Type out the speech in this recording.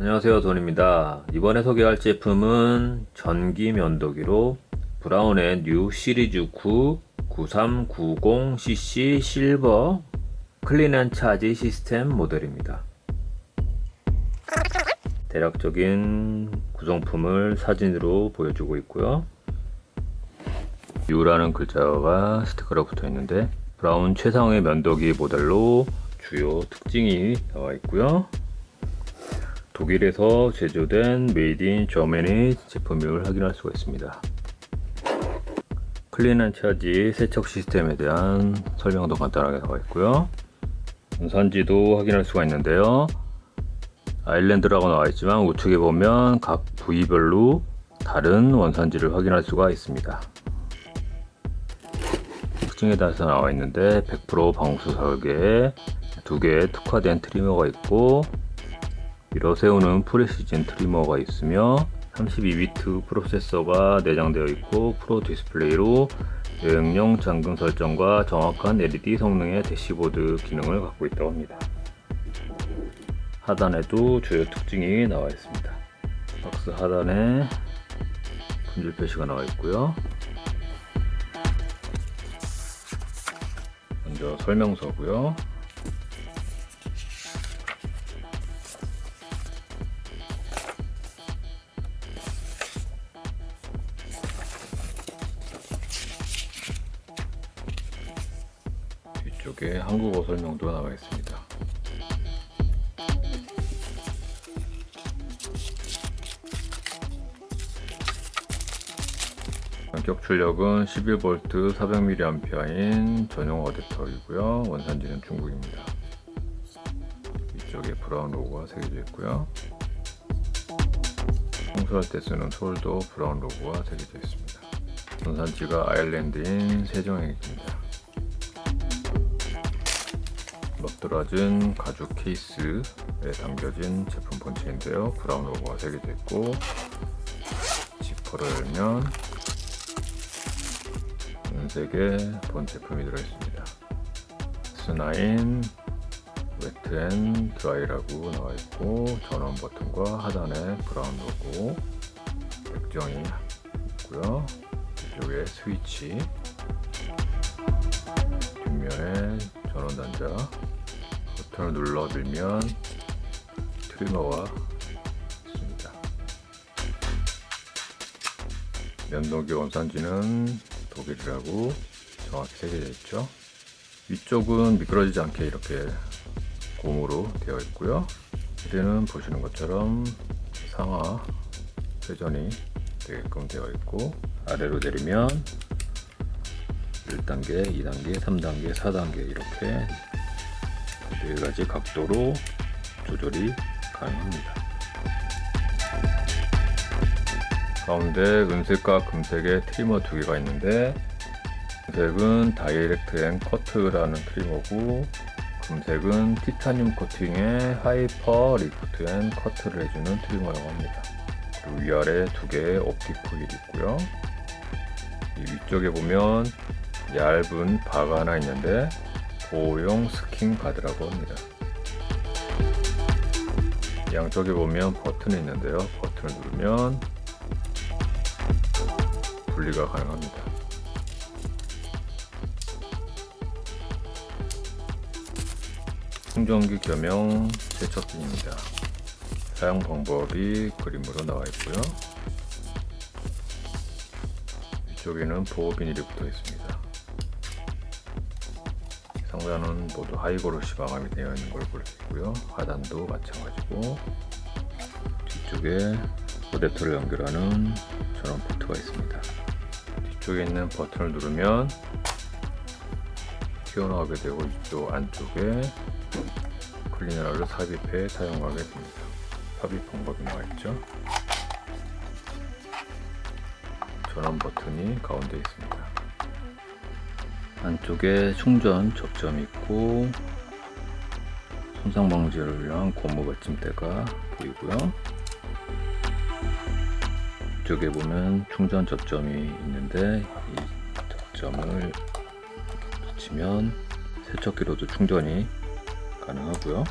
안녕하세요 돈입니다. 이번에 소개할 제품은 전기 면도기로 브라운의 뉴 시리즈 9 9390cc 실버 클린한 차지 시스템 모델입니다. 대략적인 구성품을 사진으로 보여주고 있고요. U라는 글자가 스티커로 붙어 있는데 브라운 최상의 면도기 모델로 주요 특징이 나와 있고요 독일에서 제조된 메이드 인 저머니 제품임을 확인할 수가 있습니다. 클린한 차지 세척 시스템에 대한 설명도 간단하게 나와 있고요. 원산지도 확인할 수가 있는데요. 아일랜드라고 나와 있지만 우측에 보면 각 부위별로 다른 원산지를 확인할 수가 있습니다. 특징에 따라서 나와 있는데 100% 방수 설계에 두 개의 특화된 트리머가 있고 밀어 세우는 프레시즌 트리머가 있으며 32비트 프로세서가 내장되어 있고 프로 디스플레이로 여행용 잠금 설정과 정확한 LED 성능의 대시보드 기능을 갖고 있다고 합니다. 하단에도 주요 특징이 나와 있습니다. 박스 하단에 품질 표시가 나와 있고요. 먼저 설명서고요. 쪽에 한국어 설명도 나와 있습니다. 전격 출력은 11V 400mAh인 전용 어댑터이고요. 원산지는 중국입니다. 위쪽에 브라운 로고가 새겨져 있고요. 청소할 때 쓰는 솔도 브라운 로고가 새겨져 있습니다. 원산지가 아일랜드인 세종행입니다. 멋들어진 가죽 케이스에 담겨진 제품 본체인데요. 브라운 로고가 새겨져 있고 지퍼를 열면 은색의 본 제품이 들어있습니다. S9 웨트 앤 드라이라고 나와 있고 전원 버튼과 하단에 브라운 로고 액정이 있고요. 이쪽에 스위치 뒷면에 전원 단자 버튼을 눌러 밀면 트리머가 있습니다. 면도기 원산지는 독일이라고 정확히 새겨져 있죠. 위쪽은 미끄러지지 않게 이렇게 고무로 되어 있고요. 밑에는 보시는 것처럼 상하 회전이 되게끔 되어 있고 아래로 내리면 1단계, 2단계, 3단계, 4단계 이렇게 네 가지 각도로 조절이 가능합니다. 가운데 은색과 금색의 트리머 두 개가 있는데 은색은 다이렉트 앤 커트라는 트리머고 금색은 티타늄 코팅의 하이퍼 리프트 앤 커트를 해주는 트리머라고 합니다. 그리고 위아래 두 개의 옵틱 코일이 있고요. 이 위쪽에 보면 얇은 바가 하나 있는데 보호용 스킨 가드라고 합니다. 양쪽에 보면 버튼이 있는데요. 버튼을 누르면 분리가 가능합니다. 충전기 겸용 세척기입니다. 사용 방법이 그림으로 나와 있고요. 이쪽에는 보호 비닐이 붙어 있습니다. 상단은 모두 하이고로시 마감이 되어 있는 걸 볼 수 있고요. 하단도 마찬가지고 뒤쪽에 어댑터를 연결하는 전원 포트가 있습니다. 뒤쪽에 있는 버튼을 누르면 튀어나오게 되고 이쪽 안쪽에 클리너를 삽입해 사용하게 됩니다. 삽입 방법이 나와 있죠. 전원 버튼이 가운데 있습니다. 안쪽에 충전 접점이 있고 손상 방지를 위한 고무 받침대가 보이고요. 이쪽에 보면 충전 접점이 있는데 이 접점을 붙이면 세척기로도 충전이 가능하고요.